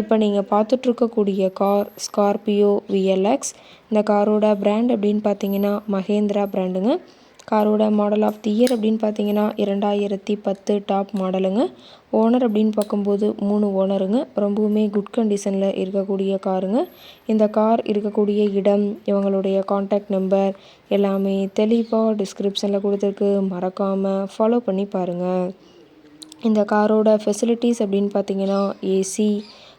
இப்போ நீங்கள் பார்த்துட்ருக்கக்கூடிய car Scorpio VLX இந்த காரோட பிராண்ட் அப்படின்னு பார்த்தீங்கன்னா மகேந்திரா பிராண்டுங்க காரோட மாடல் ஆஃப் தி இயர் அப்படின்னு பார்த்தீங்கன்னா இரண்டாயிரத்தி பத்து டாப் மாடலுங்க ஓனர் அப்படின்னு பார்க்கும்போது மூணு ஓனருங்க ரொம்பவுமே குட் கண்டிஷனில் இருக்கக்கூடிய காருங்க. இந்த கார் இருக்கக்கூடிய இடம் இவங்களுடைய காண்டாக்ட் நம்பர் எல்லாமே தெளிவாக டிஸ்கிரிப்ஷனில் கொடுத்துருக்கு. மறக்காமல் ஃபாலோ பண்ணி பாருங்கள் இந்த காரோட ஃபெசிலிட்டிஸ் அப்படின்னு பார்த்தீங்கன்னா AC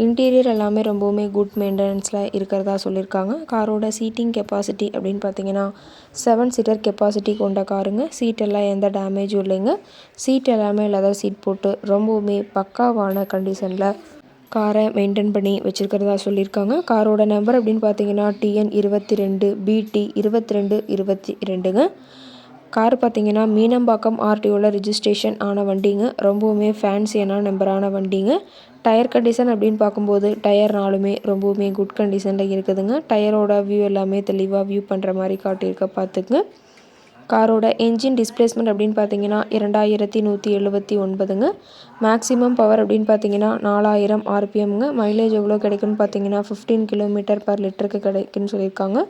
இன்டீரியர் எல்லாமே ரொம்பவுமே குட் மெயின்டெனன்ஸில் இருக்கிறதா சொல்லியிருக்காங்க. காரோட சீட்டிங் கெப்பாசிட்டி அப்படின்னு பார்த்தீங்கன்னா செவன் சீட்டர் கெப்பாசிட்டி கொண்ட காருங்க சீட்டெல்லாம் எந்த டேமேஜும் இல்லைங்க. சீட் எல்லாமே லெதர் சீட் போட்டு ரொம்பவுமே பக்காவான கண்டிஷனில் காரை மெயின்டைன் பண்ணி வச்சுருக்கிறதா சொல்லியிருக்காங்க. காரோட நம்பர் அப்படின்னு பார்த்தீங்கன்னா டிஎன் இருபத்தி ரெண்டு பிடி இருபத்தி ரெண்டு இருபத்தி ரெண்டுங்க கார் பார்த்தீங்கன்னா மீனம்பாக்கம் ஆர்டிஓவில் ரிஜிஸ்ட்ரேஷன் ஆன வண்டிங்க. ரொம்பவுமே ஃபேன்சியான நம்பரான வண்டிங்க. டயர் கண்டிஷன் அப்படின்னு பார்க்கும்போது டயர் நாலுமே ரொம்பவுமே குட் கண்டிஷனில் இருக்குதுங்க. டயரோட வியூ எல்லாமே தெளிவாக வியூ பண்ணுற மாதிரி காட்டியிருக்க பார்த்துக்குங்க. காரோட என்ஜின் டிஸ்பிளேஸ்மெண்ட் அப்படின்னு பார்த்தீங்கன்னா இரண்டாயிரத்தி நூற்றி எழுபத்தி ஒன்பதுங்க. மேக்ஸிமம் பவர் அப்படின்னு பார்த்தீங்கன்னா நாலாயிரம் ஆர்பிஎம்ங்க. மைலேஜ் எவ்வளோ கிடைக்குன்னு பார்த்தீங்கன்னா ஃபிஃப்டீன் கிலோமீட்டர் பர் லிட்டருக்கு கிடைக்குன்னு சொல்லியிருக்காங்க.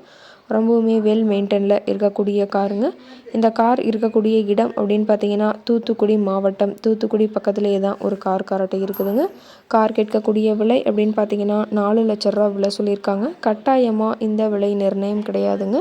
ரொம்பவுமே வெல் மெயின்டெனில் இருக்கக்கூடிய காருங்க. இந்த கார் இருக்கக்கூடிய இடம் அப்படின்னு பார்த்தீங்கன்னா தூத்துக்குடி மாவட்டம். தூத்துக்குடி பக்கத்துலேயே தான் ஒரு கார் காரட்டை இருக்குதுங்க. கார் கேட்கக்கூடிய விலை அப்படின்னு பார்த்தீங்கன்னா நாலு லட்ச ரூபா விலை சொல்லியிருக்காங்க. கட்டாயமாக இந்த விலை நிர்ணயம் கிடையாதுங்க.